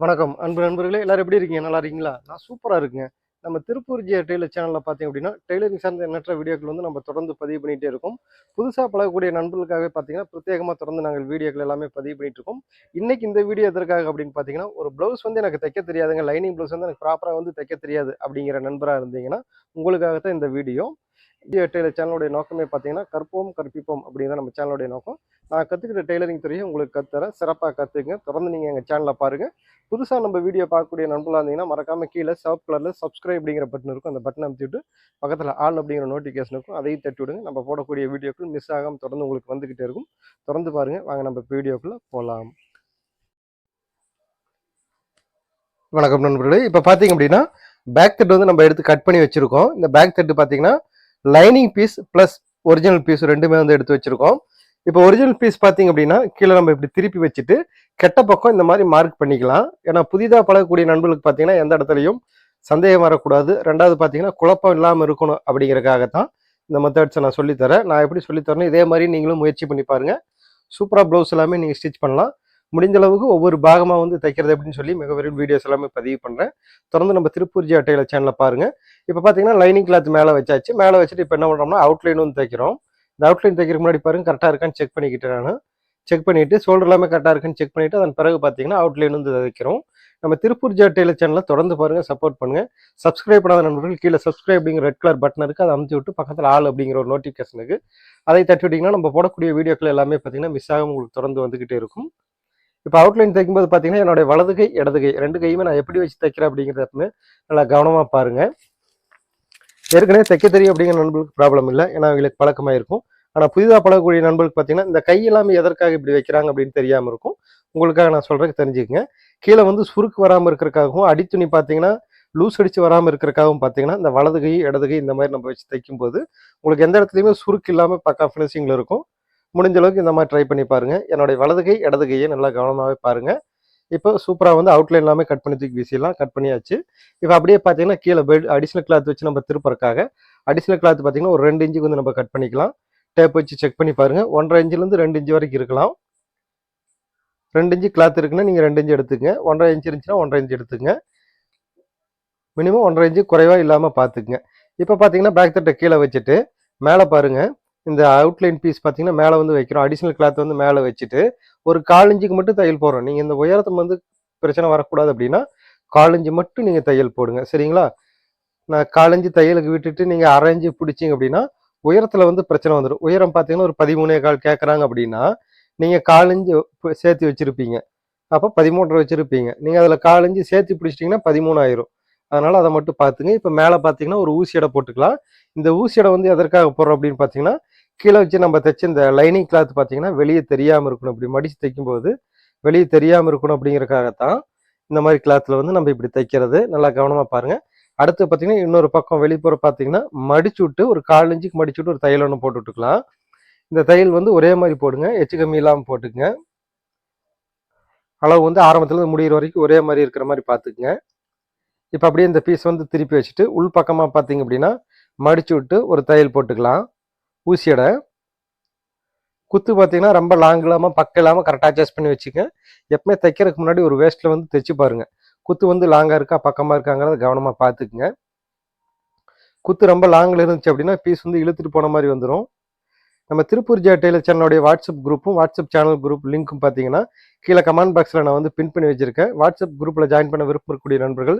வணக்கம். அன்பு நண்பர்களே எல்லாரும் எப்படி இருக்கீங்க? நல்லா இருக்கீங்களா? நான் சூப்பராக இருக்குங்க நம்ம திருப்பூர் ஜியா டெய்லர் சேனலில் பார்த்தீங்க அப்படின்னா டெய்லரிங் சார்ந்த எண்ணற்ற வீடியோக்கள் வந்து நம்ம தொடர்ந்து பதிவு பண்ணிகிட்டே இருக்கோம். புதுசாக பழகக்கூடிய நண்பர்களுக்காகவே பார்த்தீங்கன்னா பிரத்யேகமாக தொடர்ந்து நாங்கள் வீடியோக்கள் எல்லாமே பதிவு பண்ணிட்டு இருக்கோம். இன்றைக்கி இந்த வீடியோ எதற்காக அப்படின்னு பார்த்தீங்கன்னா ஒரு ப்ளவுஸ் வந்து எனக்கு தைக்க தெரியாதுங்க. லைனிங் ப்ளவுஸ் வந்து எனக்கு ப்ராப்பராக வந்து தைக்க தெரியாது அப்படிங்கிற நண்பராக இருந்தீங்கன்னா உங்களுக்காக தான் இந்த வீடியோ. டெய்லர் சேனலுடைய நோக்கமே பார்த்தீங்கன்னா கற்போம் கற்பிப்போம் அப்படிங்கிற நம்ம சேனலுடைய நோக்கம். நான் கற்றுக்கிட்ட டெய்லரிங் துறையை உங்களுக்கு கற்றுறேன் சிறப்பாக கற்றுக்குங்க தொடர்ந்து நீங்கள் எங்கள் சேனலில் பாருங்கள் புதுசாக நம்ம வீடியோ பார்க்கக்கூடிய நண்பர்களாக இருந்தீங்கன்னா மறக்காம கீழே சப் கலரில் சப்ஸ்கிரைப் அப்படிங்கிற பட்டன் இருக்கும். அந்த பட்டன் அமைத்துட்டு பக்கத்தில் ஆல் அப்படிங்கிற நோட்டிஃபிகேஷன் இருக்கும். அதையும் தட்டி விடுங்க. நம்ம போடக்கூடிய வீடியோக்கள் மிஸ் ஆகாமல் தொடர்ந்து உங்களுக்கு வந்துக்கிட்டே இருக்கும். தொடர்ந்து பாருங்கள் வாங்க நம்ம வீடியோக்குள்ளே போகலாம் வணக்கம் நண்பர்களே. இப்போ பார்த்தீங்க அப்படின்னா பேக் தட்டு வந்து நம்ம எடுத்து கட் பண்ணி வச்சுருக்கோம். இந்த பேக் தட்டு பார்த்தீங்கன்னா lining piece plus original piece ரெண்டுமே வந்து எடுத்து வச்சிருக்கோம். இப்போ ஒரிஜினல் பீஸ் பார்த்தீங்க அப்படின்னா கீழே நம்ம இப்படி திருப்பி வச்சுட்டு கெட்ட பக்கம் இந்த மாதிரி மார்க் பண்ணிக்கலாம். ஏன்னா புதிதாக பழகக்கூடிய நண்பர்களுக்கு பார்த்தீங்கன்னா எந்த இடத்துலையும் சந்தேகம் வரக்கூடாது. ரெண்டாவது பார்த்தீங்கன்னா குழப்பம் இல்லாமல் இருக்கணும் அப்படிங்கிறதுக்காக தான் இந்த மெத்தட்ஸை நான் சொல்லித்தரேன். நான் எப்படி சொல்லித்தரேன் இதே மாதிரி நீங்களும் முயற்சி பண்ணி பாருங்கள் சூப்பராக ப்ளவுஸ் எல்லாமே நீங்கள் ஸ்டிச் பண்ணலாம். முடிஞ்ச அளவுக்கு ஒவ்வொரு பாகமாக வந்து தைக்கிறது அப்படின்னு சொல்லி மிக விரைவில் வீடியோஸ் எல்லாமே பதிவு பண்ணுறேன் தொடர்ந்து நம்ம திருப்பூர் ஜி அட்டையில சேனலில் பாருங்கள் இப்போ பார்த்தீங்கன்னா லைனிங் கிளாத் மேலே வச்சாச்சு. மேலே வச்சுட்டு இப்போ என்ன பண்ணுறோம்னா அவுட்லைன் வந்து தைக்கிறோம். இந்த அவுட்லைன் தைக்கிறதுக்கு முன்னாடி பாருங்க கரெக்டாக இருக்கான்னு செக் பண்ணிக்கிட்டு நான். செக் பண்ணிவிட்டு ஷோல்டர் எல்லாமே கரெக்டாக இருக்குன்னு செக் பண்ணிட்டு அதன் பிறகு பார்த்தீங்கன்னா அவுட்லைன் வந்து தைக்கிறோம். நம்ம திருப்பூர் ஜி டெய்லர் சேனலில் தொடர்ந்து பாருங்க சப்போர்ட் பண்ணுங்க. சப்ஸ்கிரைப் பண்ணாத நண்பர்கள் கீழே சப்ஸ்கிரைப் அப்படிங்கிற ரெட் கலர் பட்டன் இருக்கு அதை அமுத்தி விட்டு பக்கத்தில் ஆள் அப்படிங்கிற ஒரு நோட்டிஃபிகேஷன் அதை தட்டி விட்டீங்கன்னா நம்ம போடக்கூடிய வீடியோக்கள் எல்லாமே பார்த்தீங்கன்னா மிஸ் ஆகும் உங்களுக்கு தொடர்ந்து வந்துகிட்டே இருக்கும். இப்போ அவுட்லைன் தைக்கும்போது பார்த்தீங்கன்னா என்னுடைய வலது கை இடது கை ரெண்டு கையுமே நான் எப்படி வச்சு தைக்கிறேன் அப்படிங்கிறத நல்லா கவனமாக பாருங்கள் ஏற்கனவே தைக்க தெரியும் அப்படிங்கிற நண்பர்களுக்கு ப்ராப்ளம் இல்லை. ஏன்னா அவங்களுக்கு பழக்கமாக இருக்கும். ஆனால் புதிதாக பழகக்கூடிய நண்பர்களுக்கு பார்த்தீங்கன்னா இந்த கை எல்லாமே எதற்காக இப்படி வைக்கிறாங்க அப்படின்னு தெரியாமல் இருக்கும். உங்களுக்காக நான் சொல்கிறேன் தெரிஞ்சுக்கங்க. கீழே வந்து சுருக்கு வராமல் இருக்கிறக்காகவும் அடித்துணி பார்த்தீங்கன்னா லூஸ் அடித்து வராமல் இருக்கிறக்காகவும் பார்த்தீங்கன்னா இந்த வலது கை இடது கை இந்த மாதிரி நம்ம வச்சு தைக்கும்போது உங்களுக்கு எந்த இடத்துலையுமே சுருக்கு இல்லாமல் பக்கா ஃபினிஷிங்கில் இருக்கும். முடிஞ்ச அளவுக்கு இந்த மாதிரி ட்ரை பண்ணி பாருங்கள் என்னுடைய வலது கை இடது கையை நல்லா கவனமாகவே பாருங்கள் இப்போ சூப்பராக வந்து அவுட்லைன் எல்லாமே கட் பண்ணி தூக்கி வீசிடலாம். கட் பண்ணியாச்சு. இப்போ அப்படியே பார்த்தீங்கன்னா கீழே பெட் அடிஷ்னல் கிளாத் வச்சு நம்ம திருப்பறக்காக அடிஷ்னல் கிளாத் பார்த்தீங்கன்னா ஒரு ரெண்டு இன்ச்சுக்கு வந்து நம்ம கட் பண்ணிக்கலாம். டேப் வச்சு செக் பண்ணி பாருங்க. ஒன்றரை இன்ச்சிலேருந்து ரெண்டு இன்ச்சு வரைக்கும் இருக்கலாம். ரெண்டு இன்ச்சு கிளாத் இருக்குன்னா நீங்கள் ரெண்டு இன்ச்சு எடுத்துங்க ஒன்றரை இன்ச்சு இருந்துச்சுன்னா ஒன்றரை இன்ச்சு எடுத்துங்க மினிமம் ஒன்றரை இன்ச்சு குறைவாக இல்லாமல் பார்த்துக்குங்க. இப்போ பார்த்தீங்கன்னா பேக் தட்டை கீழே வச்சுட்டு மேலே பாருங்கள் இந்த அவுட்லைன் பீஸ் பார்த்தீங்கன்னா மேலே வந்து வைக்கிறோம். அடிஷ்னல் கிளாத் வந்து மேலே வச்சுட்டு ஒரு கால் இஞ்சுக்கு மட்டும் தையல் போடுறோம். நீங்கள் இந்த உயரத்தை வந்து பிரச்சனை வரக்கூடாது அப்படின்னா காலஞ்சு மட்டும் நீங்கள் தையல் போடுங்க. சரிங்களா? நான் காலஞ்சு தையலுக்கு விட்டுட்டு நீங்கள் அரைஞ்சு பிடிச்சிங்க அப்படின்னா உயரத்தில் வந்து பிரச்சனை வந்துடும் உயரம் பார்த்தீங்கன்னா ஒரு பதிமூணே கால் கேட்குறாங்க அப்படின்னா நீங்கள் காலஞ்சு சேர்த்து வச்சுருப்பீங்க. அப்போ பதிமூன்றரை வச்சுருப்பீங்க. நீங்கள் அதில் காலஞ்சு சேர்த்து பிடிச்சிட்டிங்கன்னா பதிமூணு ஆயிரும் அதனால் அதை மட்டும் பார்த்துங்க இப்போ மேலே பார்த்தீங்கன்னா ஒரு ஊசி எடை போட்டுக்கலாம். இந்த ஊசி எடை வந்து எதற்காக போடுறோம் அப்படின்னு பார்த்தீங்கன்னா கீழே வச்சு நம்ம தைச்ச இந்த லைனிங் கிளாத் பார்த்தீங்கன்னா வெளியே தெரியாமல் இருக்கணும். இப்படி மடித்து தைக்கும்போது வெளியே தெரியாமல் இருக்கணும் அப்படிங்கிறக்காகத்தான் இந்த மாதிரி கிளாத்தில் வந்து நம்ம இப்படி தைக்கிறது. நல்லா கவனமாக பாருங்கள் அடுத்து பார்த்தீங்கன்னா இன்னொரு பக்கம் வெளிப்புற பார்த்தீங்கன்னா மடிச்சு விட்டு ஒரு கால் இன்ச்சுக்கு மடிச்சு விட்டு ஒரு தையல் ஒன்று போட்டு விட்டுக்கலாம். இந்த தையல் வந்து ஒரே மாதிரி போடுங்க. எச்சு கம்மி இல்லாமல் போட்டுக்குங்க. அளவு வந்து ஆரம்பத்துலேருந்து முடிகிற வரைக்கும் ஒரே மாதிரி இருக்கிற மாதிரி பார்த்துக்குங்க இப்போ அப்படியே இந்த பீஸ் வந்து திருப்பி வச்சுட்டு உள் பக்கமாக பார்த்தீங்க அப்படின்னா மடிச்சு விட்டு ஒரு தையல் போட்டுக்கலாம். ஊசியடை குத்து பார்த்தீங்கன்னா ரொம்ப லாங் இல்லாமல் பக்கம் இல்லாமல் கரெக்டாக அட்ஜஸ்ட் பண்ணி வச்சுக்கங்க எப்பவுமே தைக்கிறதுக்கு முன்னாடி ஒரு வேஸ்ட்டில் வந்து தைச்சு பாருங்கள் குத்து வந்து லாங்காக இருக்கா பக்கமாக இருக்காங்கிறத கவனமாக பார்த்துக்குங்க குத்து ரொம்ப லாங்கில் இருந்துச்சு அப்படின்னா பீஸ் வந்து இழுத்துட்டு போன மாதிரி வந்துடும் நம்ம திருப்பூர் ஜே டெய்லர் சேனலுடைய வாட்ஸ்அப் குரூப்பும் வாட்ஸ்அப் சேனல் குரூப் லிங்க்கும் பார்த்தீங்கன்னா கீழே கமெண்ட் பாக்ஸில் நான் வந்து பின் பண்ணி வச்சுருக்கேன். வாட்ஸ்அப் குரூப்பில் ஜாயின் பண்ண விருப்பம் இருக்கக்கூடிய நண்பர்கள்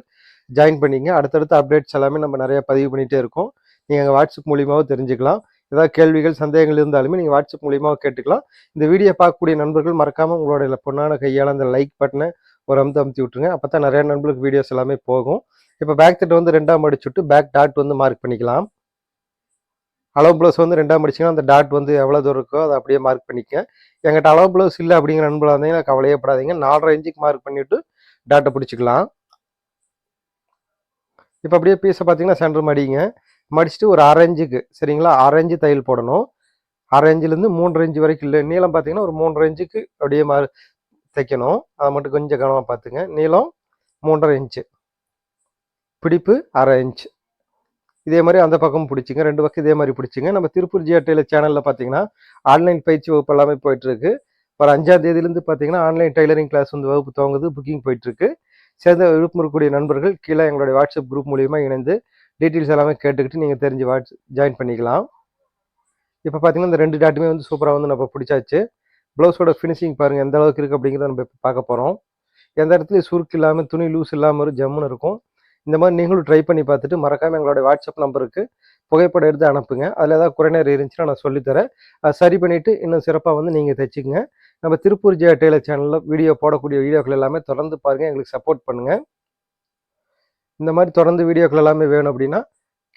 ஜாயின் பண்ணிங்க. அடுத்தடுத்த அப்டேட்ஸ் எல்லாமே நம்ம நிறையா பதிவு பண்ணிகிட்டே இருக்கோம். நீங்கள் எங்கள் வாட்ஸ்அப் மூலியமாகவும் தெரிஞ்சுக்கலாம். ஏதாவது கேள்விகள் சந்தேகங்கள் இருந்தாலுமே நீங்கள் வாட்ஸ்அப் மூலியமாக கேட்டுக்கலாம். இந்த வீடியோ பார்க்கக்கூடிய நண்பர்கள் மறக்காமல் உங்களோட பொண்ணான கையால் அந்த லைக் பட்டனை ஒரு அமுத்து அமுத்தி விட்டுருங்க. அப்போ தான் நிறைய நண்பர்களுக்கு வீடியோஸ் எல்லாமே போகும். இப்போ பேக் தட்டு வந்து ரெண்டாம் அடிச்சுட்டு பேக் டாட் வந்து மார்க் பண்ணிக்கலாம். அளவு ப்ளவுஸ் வந்து ரெண்டாம் அடிச்சிங்கன்னா அந்த டாட் வந்து எவ்வளோ தூரம் இருக்கோ அதை அப்படியே மார்க் பண்ணிக்க எங்கிட்ட அளவு ப்ளவுஸ் இல்லை அப்படிங்கிற நண்பர்களாக இருந்தீங்கன்னா கவலையே படாதீங்க. நாலரை இன்ச்சுக்கு மார்க் பண்ணிவிட்டு டாட்டை பிடிச்சிக்கலாம். இப்போ அப்படியே பீஸை பார்த்தீங்கன்னா சென்டர் மடிங்க. மடிச்சுட்டு ஒரு அரைஞ்சுக்கு சரிங்களா? அரைஞ்சு தையல் போடணும். அரைஞ்சிலேருந்து மூன்று மூன்றரை இன்ச்சு வரைக்கும் இல்லை. நீளம் பார்த்தீங்கன்னா ஒரு மூன்றரை இன்ச்சுக்கு அப்படியே மாதிரி தைக்கணும். அதை மட்டும் கொஞ்சம் கவனமாக பார்த்துங்க. நீளம் மூன்றரை இன்ச்சு. பிடிப்பு அரை இன்ச் இதே மாதிரி அந்த பக்கம் பிடிச்சிங்க. ரெண்டு பக்கம் இதே மாதிரி பிடிச்சிங்க. நம்ம திருப்பூர் ஜிஆர்டியில் சேனலில் பார்த்தீங்கன்னா ஆன்லைன் பயிற்சி வகுப்பு எல்லாமே போயிட்டுருக்கு. ஒரு அஞ்சாம் தேதியிலேருந்து பார்த்தீங்கன்னா ஆன்லைன் டெய்லரிங் கிளாஸ் வந்து வகுப்பு துவங்குது. புக்கிங் போயிட்டு இருக்கு சேர்ந்த விருப்பம் இருக்கக்கூடிய நண்பர்கள் கீழே எங்களுடைய வாட்ஸ்அப் குரூப் மூலியமாக இணைந்து டீட்டெயில்ஸ் எல்லாமே கேட்டுக்கிட்டு நீங்கள் தெரிஞ்சு வாட்ஸ் ஜாயின் பண்ணிக்கலாம். இப்போ பார்த்தீங்கன்னா இந்த ரெண்டு டாட்டுமே வந்து சூப்பராக வந்து நம்ம பிடிச்சாச்சு. ப்ளவுஸோட ஃபினிஷிங் பாருங்கள் எந்த அளவுக்கு இருக்குது அப்படிங்கிறத நம்ம இப்போ பார்க்க போகிறோம் எந்த இடத்துலையும் சுருக்கு இல்லாமல் துணி லூஸ் இல்லாமல் ஒரு ஜம்முன்னு இருக்கும். இந்த மாதிரி நீங்களும் ட்ரை பண்ணி பார்த்துட்டு மறக்காமல் எங்களோட வாட்ஸ்அப் நம்பருக்கு புகைப்படம் எடுத்து அனுப்புங்க. அதில் ஏதாவது குறைநேரம் இருந்துச்சுன்னா நான் சொல்லித்தரேன். அதை சரி பண்ணிவிட்டு இன்னும் சிறப்பாக வந்து நீங்கள் தைச்சிக்கங்க. நம்ம திருப்பூர் ஜெயா டெய்லர் சேனலில் வீடியோ போடக்கூடிய வீடியோக்கள் எல்லாமே தொடர்ந்து பாருங்கள் எங்களுக்கு சப்போர்ட் பண்ணுங்கள் இந்த மாதிரி தொடர்ந்து வீடியோக்கள் எல்லாமே வேணும் அப்படின்னா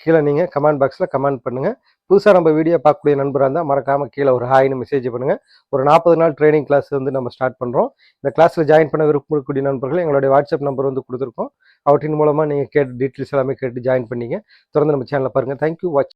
கீழே நீங்கள் கமெண்ட் பாக்ஸில் கமெண்ட் பண்ணுங்கள் புதுசாக நம்ம வீடியோ பார்க்கக்கூடிய நண்பராக இருந்தால் மறக்காமல் கீழே ஒரு ஹாய்னு மெசேஜ் பண்ணுங்கள் ஒரு நாற்பது நாள் ட்ரைனிங் கிளாஸ் வந்து நம்ம ஸ்டார்ட் பண்ணுறோம் இந்த கிளாஸில் ஜாயின் பண்ண விருப்பக்கூடிய நண்பர்கள் எங்களுடைய வாட்ஸ்அப் நம்பர் வந்து கொடுத்துருக்கோம். அவற்றின் மூலமாக நீங்கள் கேட்டு டீட்டெயில்ஸ் எல்லாமே கேட்டு ஜாயின் பண்ணிங்க. தொடர்ந்து நம்ம சேனலில் பாருங்கள் தேங்க்யூ வாட்ச்